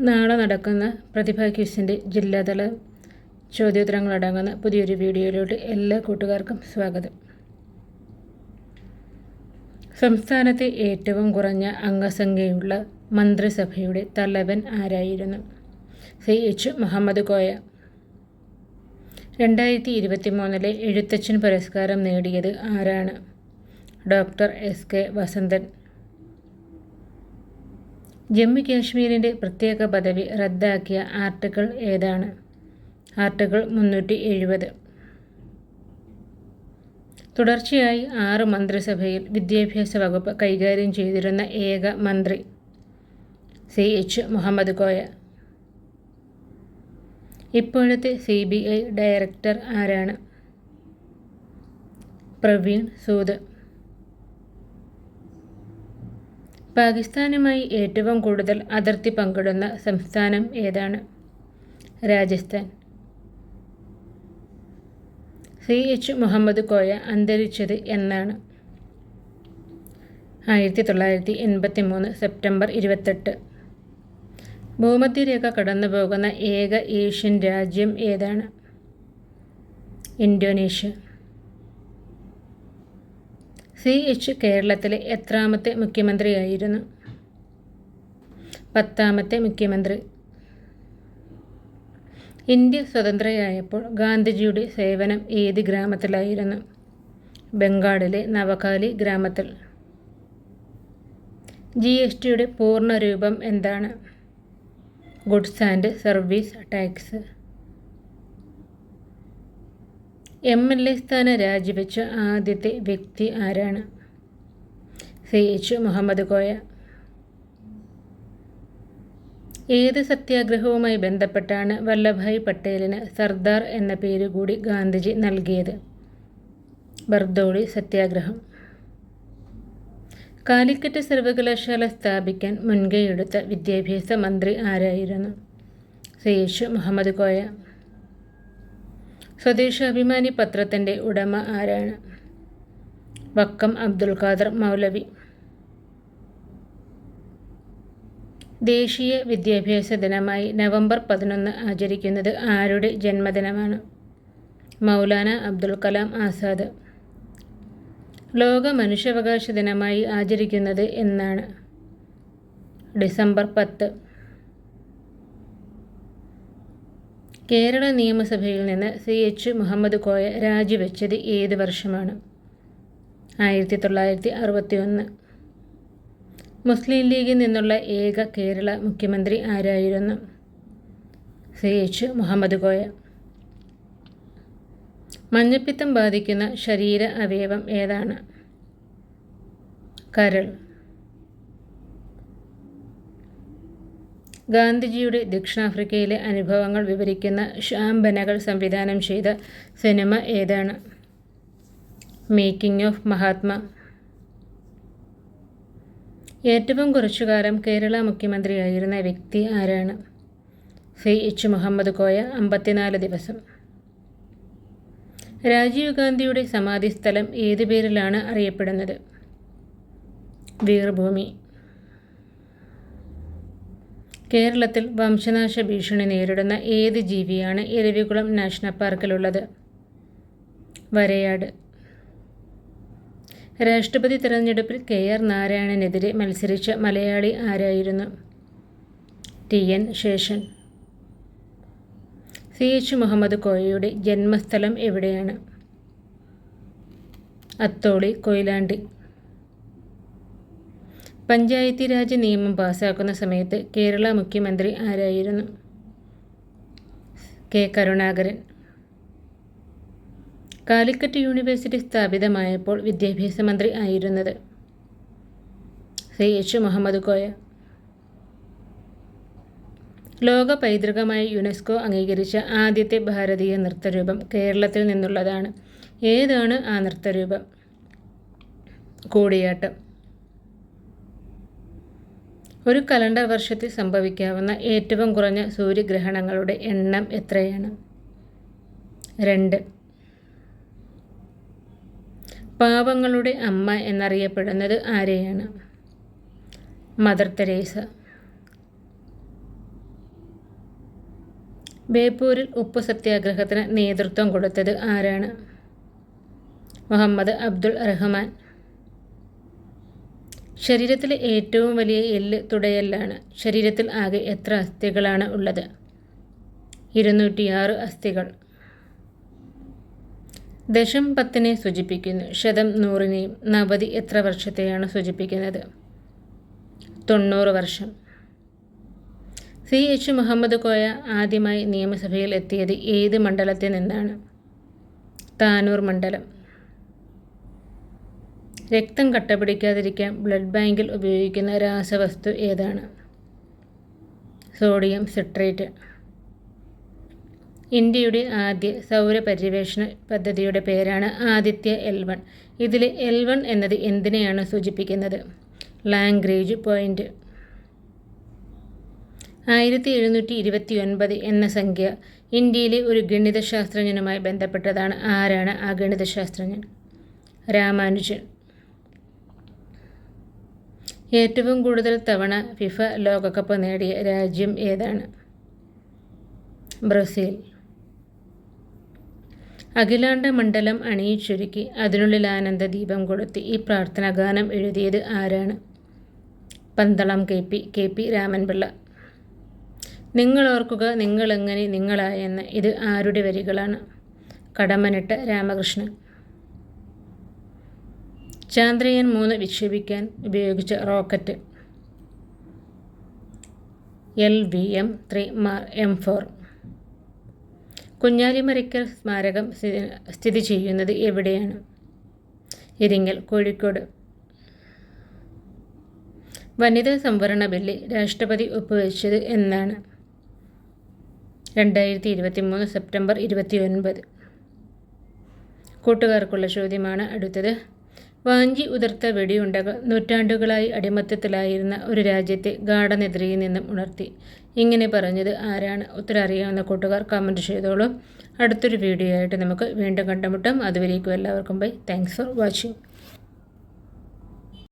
നാളെ നടക്കുന്ന പ്രതിഭ ക്യൂസിന്റെ ജില്ലാതല ചോദ്യോത്തരങ്ങളടങ്ങുന്ന പുതിയൊരു വീഡിയോയിലോട്ട് എല്ലാ കൂട്ടുകാർക്കും സ്വാഗതം. സംസ്ഥാനത്തെ ഏറ്റവും കുറഞ്ഞ അംഗസംഖ്യയുള്ള മന്ത്രിസഭയുടെ തലവൻ ആരായിരുന്നു? സി. എച്ച്. മുഹമ്മദ് കോയ. രണ്ടായിരത്തി ഇരുപത്തി മൂന്നിലെ എഴുത്തച്ഛൻ പുരസ്കാരം നേടിയത് ആരാണ്? Doctor S. K. Vasanthan. Jammu കാശ്മീരിന്റെ പ്രത്യേക പദവി റദ്ദാക്കിയ ആർട്ടിക്കിൾ ഏതാണ്? ആർട്ടിക്കിൾ മുന്നൂറ്റി എഴുപത് തുടർച്ചയായി ആറ് മന്ത്രിസഭയിൽ വിദ്യാഭ്യാസ വകുപ്പ് കൈകാര്യം ചെയ്തിരുന്ന ഏക മന്ത്രി സി എച്ച് മുഹമ്മദ് കോയ. ഇപ്പോഴത്തെ സി ബി ഐ ഡയറക്ടർ ആരാണ്? പ്രവീൺ സൂദ്. പാകിസ്ഥാനുമായി ഏറ്റവും കൂടുതൽ അതിർത്തി പങ്കിടുന്ന സംസ്ഥാനം ഏതാണ്? രാജസ്ഥാൻ. സി എച്ച് മുഹമ്മദ് കോയ അന്തരിച്ചത് എന്നാണ്. ആയിരത്തി തൊള്ളായിരത്തി എൺപത്തി മൂന്ന് സെപ്റ്റംബർ ഇരുപത്തെട്ട്. ഭൂമധ്യരേഖ കടന്നു പോകുന്ന ഏക ഏഷ്യൻ രാജ്യം ഏതാണ്? ഇന്തോനേഷ്യ. സി എച്ച് കേരളത്തിലെ എത്രാമത്തെ മുഖ്യമന്ത്രിയായിരുന്നു? പത്താമത്തെ മുഖ്യമന്ത്രി. ഇന്ത്യ സ്വതന്ത്രയായപ്പോൾ ഗാന്ധിജിയുടെ സേവനം ഏത് ഗ്രാമത്തിലായിരുന്നു? ബംഗാളിലെ നവകാലി ഗ്രാമത്തിൽ. ജി എസ് ടിയുടെ പൂർണ രൂപം എന്താണ്? Goods and service tax. M L A സ്ഥാനം രാജിവെച്ച ആദ്യത്തെ വ്യക്തി ആരാണ്? C H Muhammad Koya. ഏത് സത്യാഗ്രഹവുമായി ബന്ധപ്പെട്ടാണ് വല്ലഭായ് പട്ടേലിന് സർദാർ എന്ന പേര് കൂടി ഗാന്ധിജി നൽകിയത്? ബർദോളി സത്യാഗ്രഹം. കാലിക്കറ്റ് സർവകലാശാല സ്ഥാപിക്കാൻ മുൻകൈയെടുത്ത വിദ്യാഭ്യാസ മന്ത്രി ആരായിരുന്നു? C H Muhammad Koya. Swadeshabhimani പത്രത്തിന്റെ ഉടമ ആരാണ്? വക്കം അബ്ദുൽ ഖാദർ മൗലവി. ദേശീയ വിദ്യാഭ്യാസ ദിനമായി നവംബർ പതിനൊന്ന് ആചരിക്കുന്നത് ആരുടെ ജന്മദിനമാണ്? മൗലാന അബ്ദുൽ കലാം ആസാദ്. ലോക മനുഷ്യാവകാശ ദിനമായി ആചരിക്കുന്നത് എന്നാണ്. ഡിസംബർ പത്ത്. കേരള നിയമസഭയിൽ നിന്ന് സി എച്ച് മുഹമ്മദ് കോയ രാജിവെച്ചത് ഏത് വർഷമാണ്? ആയിരത്തി തൊള്ളായിരത്തി അറുപത്തി ഒന്ന് മുസ്ലിം ലീഗിൽ നിന്നുള്ള ഏക കേരള മുഖ്യമന്ത്രി ആരായിരുന്നു? C H Muhammad Koya. മഞ്ഞപ്പിത്തം ബാധിക്കുന്ന ശരീര അവയവം ഏതാണ്? കരൾ. ഗാന്ധിജിയുടെ ദക്ഷിണാഫ്രിക്കയിലെ അനുഭവങ്ങൾ വിവരിക്കുന്ന ശ്യാം ബനകൾ സംവിധാനം ചെയ്ത സിനിമ ഏതാണ്? Making of Mahatma. ഏറ്റവും കുറച്ചുകാലം കേരള മുഖ്യമന്ത്രിയായിരുന്ന വ്യക്തി ആരാണ്? സി. എച്ച്. മുഹമ്മദ് കോയ അമ്പത്തിനാല് ദിവസം. രാജീവ് ഗാന്ധിയുടെ സമാധി സ്ഥലം ഏതു പേരിലാണ് അറിയപ്പെടുന്നത്? വീർഭൂമി. കേരളത്തിൽ വംശനാശ ഭീഷണി നേരിടുന്ന ഏത് ജീവിയാണ് ഇരവികുളം നാഷണൽ പാർക്കിലുള്ളത്? വരയാട്. രാഷ്ട്രപതി തെരഞ്ഞെടുപ്പിൽ കെ ആർ നാരായണനെതിരെ മത്സരിച്ച മലയാളി ആരായിരുന്നു? T N Seshan. C H Muhammad കോയയുടെ ജന്മസ്ഥലം എവിടെയാണ്? അത്തോളി കൊയിലാണ്ടി. പഞ്ചായത്തി രാജ് നിയമം പാസാക്കുന്ന സമയത്ത് കേരള മുഖ്യമന്ത്രി ആരായിരുന്നു? കെ. കരുണാകരൻ. കാലിക്കറ്റ് യൂണിവേഴ്സിറ്റി സ്ഥാപിതമായപ്പോൾ വിദ്യാഭ്യാസ മന്ത്രി ആയിരുന്നത് സി. എച്ച്. മുഹമ്മദ് കോയ. ലോക പൈതൃകമായി യുനെസ്കോ അംഗീകരിച്ച ആദ്യത്തെ ഭാരതീയ നൃത്തരൂപം കേരളത്തിൽ നിന്നുള്ളതാണ്. ഏതാണ് ആ നൃത്തരൂപം? കൂടിയാട്ടം. ഒരു കലണ്ടർ വർഷത്തിൽ സംഭവിക്കാവുന്ന ഏറ്റവും കുറഞ്ഞ സൂര്യഗ്രഹണങ്ങളുടെ എണ്ണം എത്രയാണ്? രണ്ട്. പാവങ്ങളുടെ അമ്മ എന്നറിയപ്പെടുന്നത് ആരെയാണ്? Mother Teresa. ബേപ്പൂരിൽ ഉപ്പ് സത്യാഗ്രഹത്തിന് നേതൃത്വം കൊടുത്തത് ആരാണ്? മുഹമ്മദ് അബ്ദുൾ റഹ്മാൻ. ശരീരത്തിലെ ഏറ്റവും വലിയ എല്ല് തുടയെല്ലാണ്. ശരീരത്തിൽ ആകെ എത്ര അസ്ഥികളാണ് ഉള്ളത്? ഇരുന്നൂറ്റിയാറ് അസ്ഥികൾ. ദശം പത്തിനെ സൂചിപ്പിക്കുന്നു. ശതം നൂറിനെയും നവതി എത്ര വർഷത്തെയാണ് സൂചിപ്പിക്കുന്നത്? തൊണ്ണൂറ് വർഷം. സി എച്ച് മുഹമ്മദ് കോയ ആദ്യമായി നിയമസഭയിൽ എത്തിയത് ഏത് മണ്ഡലത്തിൽ നിന്നാണ്? താനൂർ മണ്ഡലം. രക്തം കട്ടപിടിക്കാതിരിക്കാൻ ബ്ലഡ് ബാങ്കിൽ ഉപയോഗിക്കുന്ന രാസവസ്തു ഏതാണ്? സോഡിയം സിട്രേറ്റ് ഇന്ത്യയുടെ ആദ്യ സൗര പര്യവേഷണ പദ്ധതിയുടെ പേരാണ് ആദിത്യ എൽ വൺ. ഇതിൽ എൽ വൺ എന്നത് എന്തിനെയാണ് സൂചിപ്പിക്കുന്നത്? ലാംഗ്വേജ് പോയിന്റ് ആയിരത്തി എഴുന്നൂറ്റി ഇരുപത്തി ഒൻപത് എന്ന സംഖ്യ ഇന്ത്യയിലെ ഒരു ഗണിതശാസ്ത്രജ്ഞനുമായി ബന്ധപ്പെട്ടതാണ്. ആരാണ് ആ ഗണിതശാസ്ത്രജ്ഞൻ? രാമാനുജൻ. ഏറ്റവും കൂടുതൽ തവണ ഫിഫ ലോകകപ്പ് നേടിയ രാജ്യം ഏതാണ്? ബ്രസീൽ. അഖിലാണ്ട മണ്ഡലം അണിയിച്ചൊരുക്കി അതിനുള്ളിൽ ആനന്ദ ദീപം കൊളുത്തി. ഈ പ്രാർത്ഥനാഗാനം എഴുതിയത് ആരാണ്? Pandalam K P K P Ramanpillai. നിങ്ങൾ ഓർക്കുക നിങ്ങളെങ്ങനെ നിങ്ങളായെന്ന്. ഇത് ആരുടെ വരികളാണ്? കടമനിട്ട രാമകൃഷ്ണൻ. ചാന്ദ്രയാൻ മൂന്ന് വിക്ഷേപിക്കാൻ ഉപയോഗിച്ച rocket. L V M three മാർ എം ഫോർ. കുഞ്ഞാലിമരയ്ക്കൽ സ്മാരകം സ്ഥിതി ചെയ്യുന്നത് എവിടെയാണ്? ഇരിങ്ങൽ കോഴിക്കോട്. വനിതാ സംവരണ ബില്ല് രാഷ്ട്രപതി ഒപ്പുവെച്ചത് എന്നാണ്. രണ്ടായിരത്തി ഇരുപത്തി മൂന്ന് സെപ്റ്റംബർ ഇരുപത്തി ഒൻപത് കൂട്ടുകാർക്കുള്ള ചോദ്യമാണ് അടുത്തത്. വാഞ്ചി ഉതിർത്ത വെടിയുണ്ടകൾ നൂറ്റാണ്ടുകളായി അടിമത്തത്തിലായിരുന്ന ഒരു രാജ്യത്തെ ഗാഠനെതിരിയിൽ നിന്നും ഉണർത്തി. ഇങ്ങനെ പറഞ്ഞത് ആരാണ്? ഉത്തരം അറിയാവുന്ന കൂട്ടുകാർ കമന്റ് ചെയ്തോളൂ. അടുത്തൊരു വീഡിയോ ആയിട്ട് നമുക്ക് വീണ്ടും കണ്ടുമുട്ടാം. അതുവരേക്കും എല്ലാവർക്കും ബൈ താങ്ക്സ് ഫോർ വാച്ചിങ്